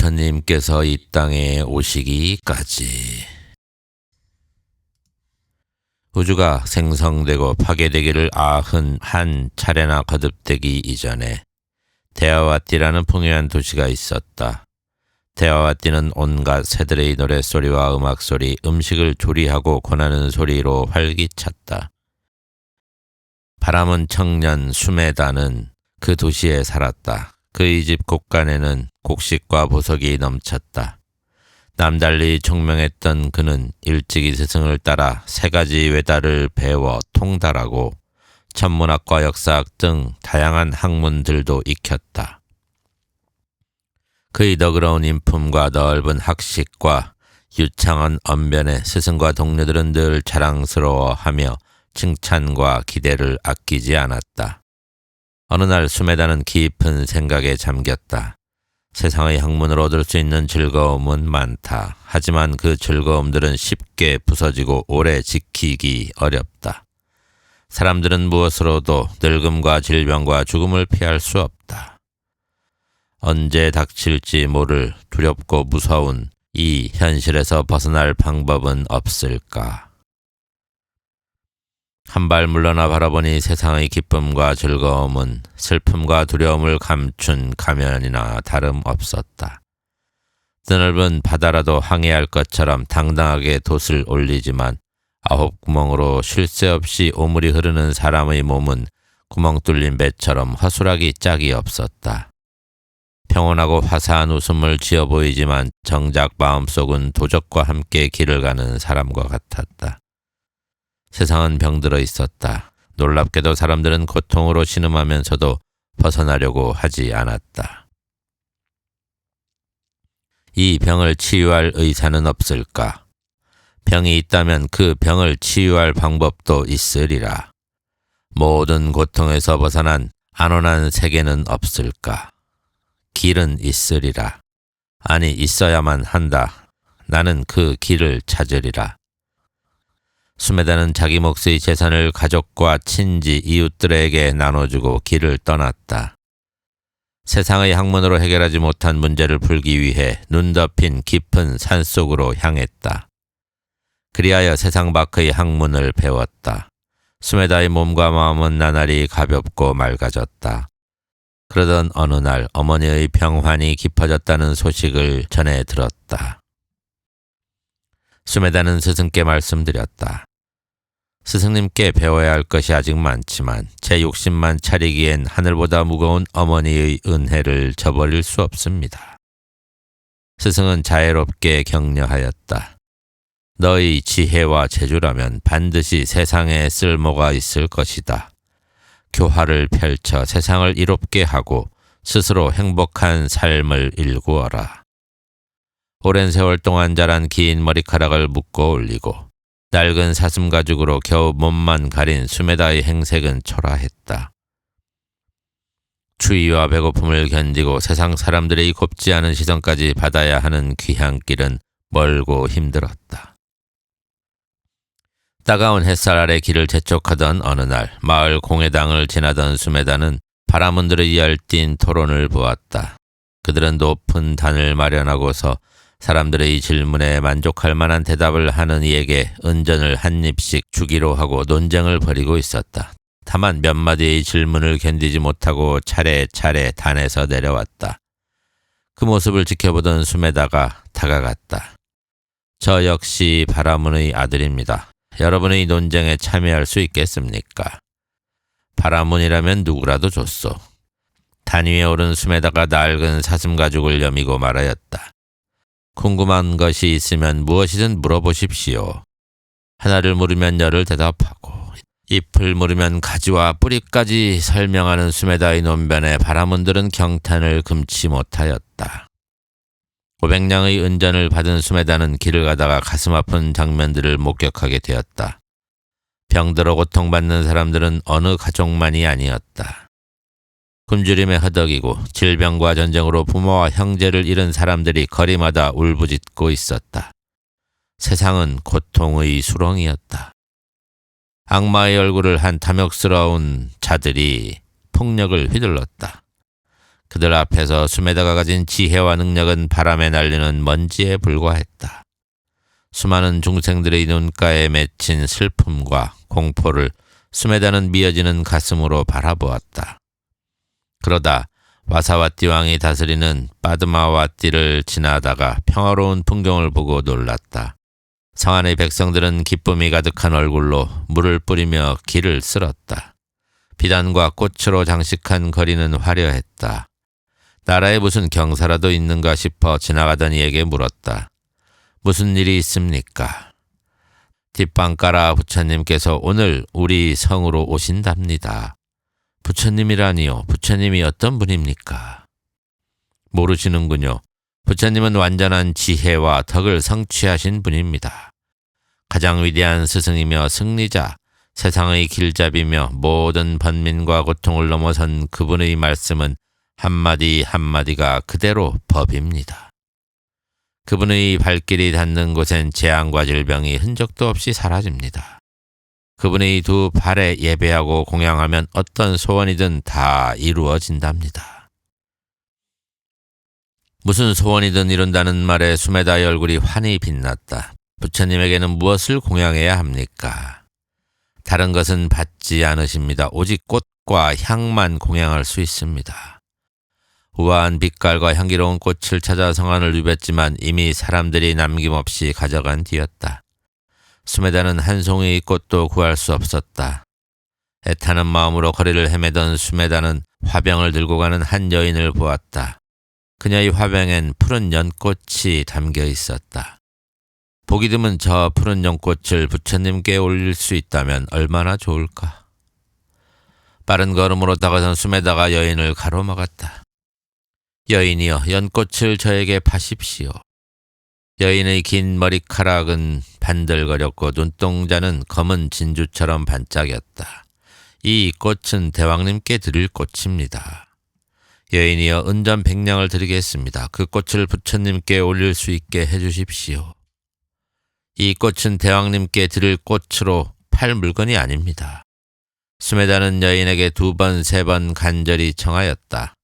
부처님께서 이 땅에 오시기까지 우주가 생성되고 파괴되기를 아흔 한 차례나 거듭되기 이전에 대화와띠라는 풍요한 도시가 있었다. 대화와띠는 온갖 새들의 노랫소리와 음악소리, 음식을 조리하고 권하는 소리로 활기찼다. 바람은 청년 수메다는 그 도시에 살았다. 그의 집 곳간에는 곡식과 보석이 넘쳤다. 남달리 총명했던 그는 일찍이 스승을 따라 세 가지 외다를 배워 통달하고 천문학과 역사학 등 다양한 학문들도 익혔다. 그의 너그러운 인품과 넓은 학식과 유창한 언변에 스승과 동료들은 늘 자랑스러워하며 칭찬과 기대를 아끼지 않았다. 어느 날 수메다는 깊은 생각에 잠겼다. 세상의 학문을 얻을 수 있는 즐거움은 많다. 하지만 그 즐거움들은 쉽게 부서지고 오래 지키기 어렵다. 사람들은 무엇으로도 늙음과 질병과 죽음을 피할 수 없다. 언제 닥칠지 모를 두렵고 무서운 이 현실에서 벗어날 방법은 없을까? 한 발 물러나 바라보니 세상의 기쁨과 즐거움은 슬픔과 두려움을 감춘 가면이나 다름없었다. 드넓은 바다라도 항해할 것처럼 당당하게 돛을 올리지만 아홉 구멍으로 쉴 새 없이 오물이 흐르는 사람의 몸은 구멍 뚫린 배처럼 허술하기 짝이 없었다. 평온하고 화사한 웃음을 지어 보이지만 정작 마음속은 도적과 함께 길을 가는 사람과 같았다. 세상은 병들어 있었다. 놀랍게도 사람들은 고통으로 신음하면서도 벗어나려고 하지 않았다. 이 병을 치유할 의사는 없을까? 병이 있다면 그 병을 치유할 방법도 있으리라. 모든 고통에서 벗어난 안온한 세계는 없을까? 길은 있으리라. 아니, 있어야만 한다. 나는 그 길을 찾으리라. 수메다는 자기 몫의 재산을 가족과 친지, 이웃들에게 나눠주고 길을 떠났다. 세상의 학문으로 해결하지 못한 문제를 풀기 위해 눈 덮인 깊은 산 속으로 향했다. 그리하여 세상 밖의 학문을 배웠다. 수메다의 몸과 마음은 나날이 가볍고 맑아졌다. 그러던 어느 날 어머니의 병환이 깊어졌다는 소식을 전해 들었다. 수메다는 스승께 말씀드렸다. 스승님께 배워야 할 것이 아직 많지만 제 욕심만 차리기엔 하늘보다 무거운 어머니의 은혜를 저버릴 수 없습니다. 스승은 자애롭게 격려하였다. 너의 지혜와 재주라면 반드시 세상에 쓸모가 있을 것이다. 교화를 펼쳐 세상을 이롭게 하고 스스로 행복한 삶을 일구어라. 오랜 세월 동안 자란 긴 머리카락을 묶어 올리고 낡은 사슴 가죽으로 겨우 몸만 가린 수메다의 행색은 초라했다. 추위와 배고픔을 견디고 세상 사람들의 곱지 않은 시선까지 받아야 하는 귀한 길은 멀고 힘들었다. 따가운 햇살 아래 길을 재촉하던 어느 날 마을 공회당을 지나던 수메다는 바라문들의 열띤 토론을 보았다. 그들은 높은 단을 마련하고서 사람들의 질문에 만족할 만한 대답을 하는 이에게 은전을 한 입씩 주기로 하고 논쟁을 벌이고 있었다. 다만 몇 마디의 질문을 견디지 못하고 차례차례 단에서 내려왔다. 그 모습을 지켜보던 수메다가 다가갔다. 저 역시 바라문의 아들입니다. 여러분의 논쟁에 참여할 수 있겠습니까? 바라문이라면 누구라도 좋소. 단 위에 오른 수메다가 낡은 사슴 가죽을 여미고 말하였다. 궁금한 것이 있으면 무엇이든 물어보십시오. 하나를 물으면 열을 대답하고 잎을 물으면 가지와 뿌리까지 설명하는 수메다의 논변에 바라문들은 경탄을 금치 못하였다. 500냥의 은전을 받은 수메다는 길을 가다가 가슴 아픈 장면들을 목격하게 되었다. 병들어 고통받는 사람들은 어느 가족만이 아니었다. 굶주림에 허덕이고 질병과 전쟁으로 부모와 형제를 잃은 사람들이 거리마다 울부짖고 있었다. 세상은 고통의 수렁이었다. 악마의 얼굴을 한 탐욕스러운 자들이 폭력을 휘둘렀다. 그들 앞에서 수메다가 가진 지혜와 능력은 바람에 날리는 먼지에 불과했다. 수많은 중생들의 눈가에 맺힌 슬픔과 공포를 수메다는 미어지는 가슴으로 바라보았다. 그러다 와사와띠 왕이 다스리는 빠드마와띠를 지나다가 평화로운 풍경을 보고 놀랐다. 성 안의 백성들은 기쁨이 가득한 얼굴로 물을 뿌리며 길을 쓸었다. 비단과 꽃으로 장식한 거리는 화려했다. 나라에 무슨 경사라도 있는가 싶어 지나가던 이에게 물었다. 무슨 일이 있습니까? 뒷방가라 부처님께서 오늘 우리 성으로 오신답니다. 부처님이라니요. 부처님이 어떤 분입니까? 모르시는군요. 부처님은 완전한 지혜와 덕을 성취하신 분입니다. 가장 위대한 스승이며 승리자, 세상의 길잡이며 모든 번민과 고통을 넘어선 그분의 말씀은 한마디 한마디가 그대로 법입니다. 그분의 발길이 닿는 곳엔 재앙과 질병이 흔적도 없이 사라집니다. 그분의 두 발에 예배하고 공양하면 어떤 소원이든 다 이루어진답니다. 무슨 소원이든 이룬다는 말에 수메다의 얼굴이 환히 빛났다. 부처님에게는 무엇을 공양해야 합니까? 다른 것은 받지 않으십니다. 오직 꽃과 향만 공양할 수 있습니다. 우아한 빛깔과 향기로운 꽃을 찾아 성안을 누볐지만 이미 사람들이 남김없이 가져간 뒤였다. 수메다는 한 송이 꽃도 구할 수 없었다. 애타는 마음으로 거리를 헤매던 수메다는 화병을 들고 가는 한 여인을 보았다. 그녀의 화병엔 푸른 연꽃이 담겨 있었다. 보기 드문 저 푸른 연꽃을 부처님께 올릴 수 있다면 얼마나 좋을까. 빠른 걸음으로 다가선 수메다가 여인을 가로막았다. 여인이여 연꽃을 저에게 파십시오. 여인의 긴 머리카락은 반들거렸고 눈동자는 검은 진주처럼 반짝였다. 이 꽃은 대왕님께 드릴 꽃입니다. 여인이여 은전 백냥을 드리겠습니다. 그 꽃을 부처님께 올릴 수 있게 해주십시오. 이 꽃은 대왕님께 드릴 꽃으로 팔 물건이 아닙니다. 수메다는 여인에게 두 번, 세 번 간절히 청하였다.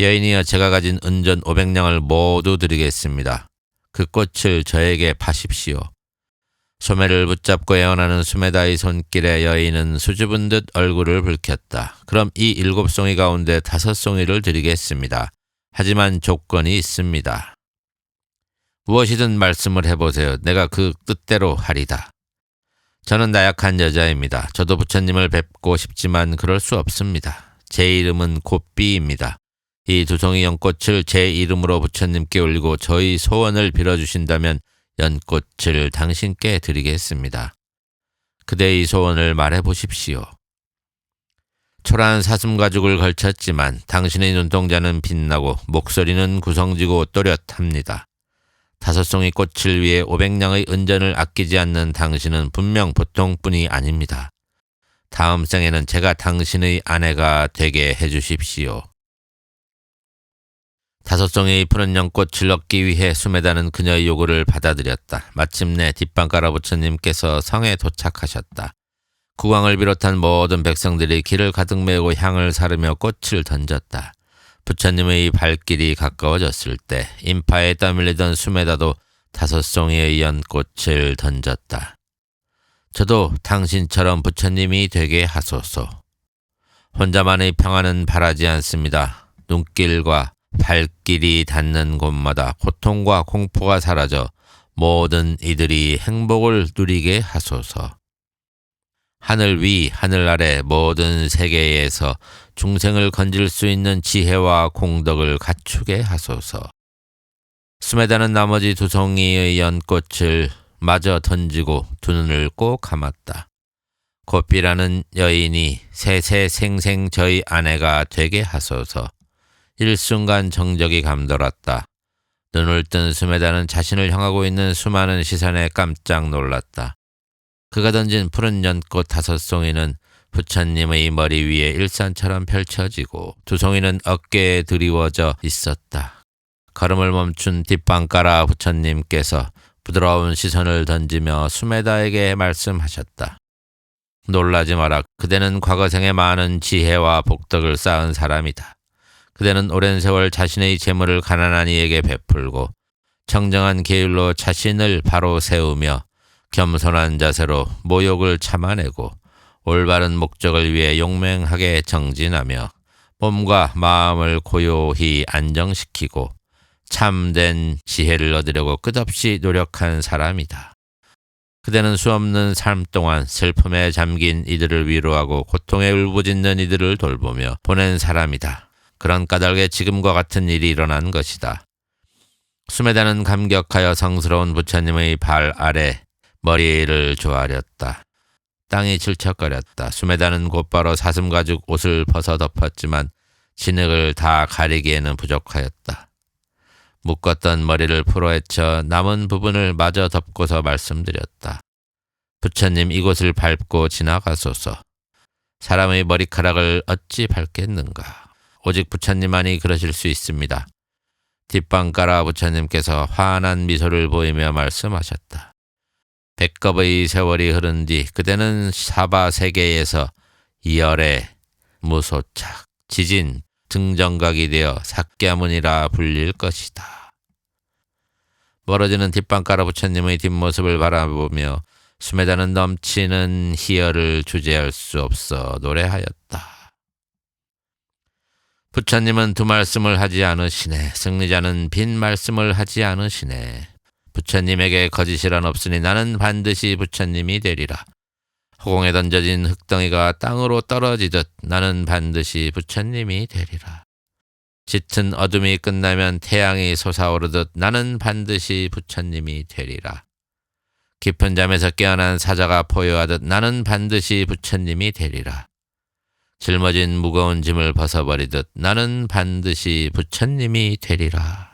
여인이여 제가 가진 은전 500냥을 모두 드리겠습니다. 그 꽃을 저에게 파십시오. 소매를 붙잡고 애원하는 수메다의 손길에 여인은 수줍은 듯 얼굴을 붉혔다. 그럼 이 일곱 송이 가운데 다섯 송이를 드리겠습니다. 하지만 조건이 있습니다. 무엇이든 말씀을 해보세요. 내가 그 뜻대로 하리다. 저는 나약한 여자입니다. 저도 부처님을 뵙고 싶지만 그럴 수 없습니다. 제 이름은 곱비입니다. 이 두 송이 연꽃을 제 이름으로 부처님께 올리고 저희 소원을 빌어주신다면 연꽃을 당신께 드리겠습니다. 그대의 소원을 말해 보십시오. 초라한 사슴 가죽을 걸쳤지만 당신의 눈동자는 빛나고 목소리는 구성지고 또렷합니다. 다섯 송이 꽃을 위해 오백냥의 은전을 아끼지 않는 당신은 분명 보통뿐이 아닙니다. 다음 생에는 제가 당신의 아내가 되게 해주십시오. 다섯 송이의 푸른 연꽃을 얻기 위해 수메다는 그녀의 요구를 받아들였다. 마침내 뒷방가라 부처님께서 성에 도착하셨다. 국왕을 비롯한 모든 백성들이 길을 가득 메고 향을 사르며 꽃을 던졌다. 부처님의 발길이 가까워졌을 때 인파에 떠밀리던 수메다도 다섯 송이의 연꽃을 던졌다. 저도 당신처럼 부처님이 되게 하소서. 혼자만의 평화는 바라지 않습니다. 눈길과 발길이 닿는 곳마다 고통과 공포가 사라져 모든 이들이 행복을 누리게 하소서. 하늘 위, 하늘 아래 모든 세계에서 중생을 건질 수 있는 지혜와 공덕을 갖추게 하소서. 스메다는 나머지 두 송이의 연꽃을 마저 던지고 두 눈을 꼭 감았다. 고삐라는 여인이 세세생생 저희 아내가 되게 하소서. 일순간 정적이 감돌았다. 눈을 뜬 스메다는 자신을 향하고 있는 수많은 시선에 깜짝 놀랐다. 그가 던진 푸른 연꽃 다섯 송이는 부처님의 머리 위에 일산처럼 펼쳐지고 두 송이는 어깨에 드리워져 있었다. 걸음을 멈춘 뒷방가라 부처님께서 부드러운 시선을 던지며 수메다에게 말씀하셨다. 놀라지 마라. 그대는 과거생에 많은 지혜와 복덕을 쌓은 사람이다. 그대는 오랜 세월 자신의 재물을 가난한 이에게 베풀고 청정한 계율로 자신을 바로 세우며 겸손한 자세로 모욕을 참아내고 올바른 목적을 위해 용맹하게 정진하며 몸과 마음을 고요히 안정시키고 참된 지혜를 얻으려고 끝없이 노력한 사람이다. 그대는 수없는 삶 동안 슬픔에 잠긴 이들을 위로하고 고통에 울부짖는 이들을 돌보며 보낸 사람이다. 그런 까닭에 지금과 같은 일이 일어난 것이다. 수메다는 감격하여 성스러운 부처님의 발 아래 머리를 조아렸다. 땅이 질척거렸다. 수메다는 곧바로 사슴 가죽 옷을 벗어 덮었지만 진흙을 다 가리기에는 부족하였다. 묶었던 머리를 풀어헤쳐 남은 부분을 마저 덮고서 말씀드렸다. 부처님 이곳을 밟고 지나가소서. 사람의 머리카락을 어찌 밟겠는가. 오직 부처님만이 그러실 수 있습니다. 뒷방가라 부처님께서 환한 미소를 보이며 말씀하셨다. 백겁의 세월이 흐른 뒤 그대는 사바 세계에서 이열에 무소착, 지진, 등정각이 되어 삭갸문이라 불릴 것이다. 멀어지는 뒷방가라 부처님의 뒷모습을 바라보며 수메다는 넘치는 희열을 주제할 수 없어 노래하였다. 부처님은 두 말씀을 하지 않으시네. 승리자는 빈 말씀을 하지 않으시네. 부처님에게 거짓이란 없으니 나는 반드시 부처님이 되리라. 허공에 던져진 흙덩이가 땅으로 떨어지듯 나는 반드시 부처님이 되리라. 짙은 어둠이 끝나면 태양이 솟아오르듯 나는 반드시 부처님이 되리라. 깊은 잠에서 깨어난 사자가 포효하듯 나는 반드시 부처님이 되리라. 짊어진 무거운 짐을 벗어버리듯 나는 반드시 부처님이 되리라.